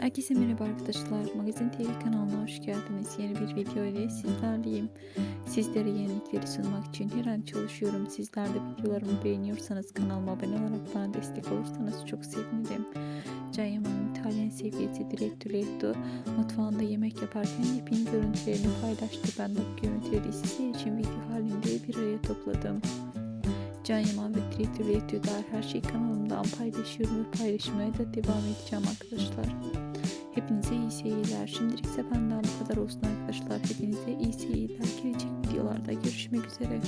Herkese merhaba arkadaşlar. Magazin TV kanalına hoş geldiniz. Yeni bir video ile sizlerleyim. Sizlere yenilikleri sunmak için her an çalışıyorum. Sizler de videolarımı beğeniyorsanız kanalıma abone olarak bana destek olursanız çok sevinirim. Can Yaman'ın İtalyan sevgilisi Diretto Letto mutfağında yemek yaparken yepyeni görüntülerini paylaştı. Ben de bu görüntüleri sizler için video halinde bir araya topladım. Can Yaman ve Letto'ya dair her şeyi kanalımdan paylaşıyorum ve paylaşmaya da devam edeceğim arkadaşlar. Hepinize iyi seyirler. Şimdilik ise benden bu kadar olsun arkadaşlar. Hepinize iyi seyirler. Gelecek videolarda görüşmek üzere.